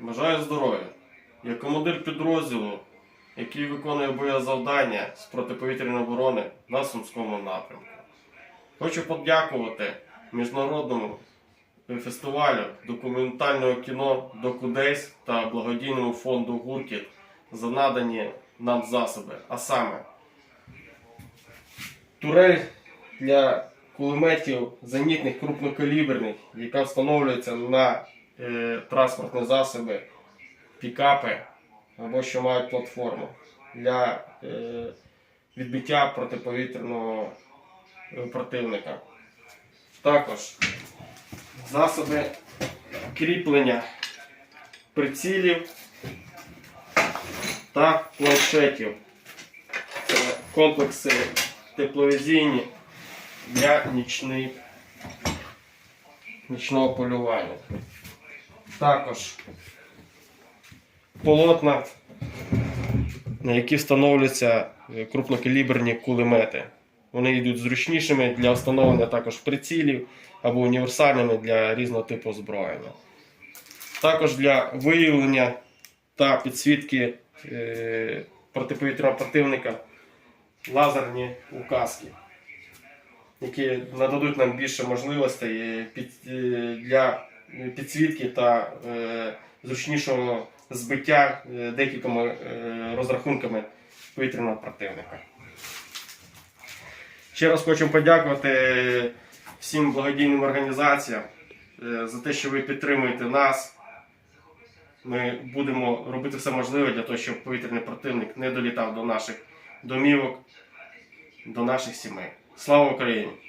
Бажаю здоров'я. Як командир підрозділу, який виконує боєзавдання з протиповітряної оборони на Сумському напрямку. Хочу подякувати міжнародному фестивалю документального кіно Докудейс та благодійному фонду Гуркіт за надані нам засоби, а саме турель для кулеметів зенітних крупнокаліберних, яка встановлюється на е, транспортні засоби, пікапи або що мають платформу для е, відбиття протиповітряного противника. Також засоби кріплення прицілів та планшетів. Це комплекси тепловізійні для нічний, нічного полювання. Також полотна, на які встановлюються е, крупнокаліберні кулемети. Вони йдуть зручнішими для встановлення також прицілів або універсальними для різного типу озброєння. Також для виявлення та підсвітки е, протиповітряного противника лазерні указки, які нададуть нам більше можливостей е, для підсвітки та е, зручнішого збиття е, декількома е, розрахунками повітряного противника. Ще раз хочу подякувати всім благодійним організаціям е, за те, що ви підтримуєте нас. Ми будемо робити все можливе для того, щоб повітряний противник не долітав до наших домівок, до наших сімей. Слава Україні!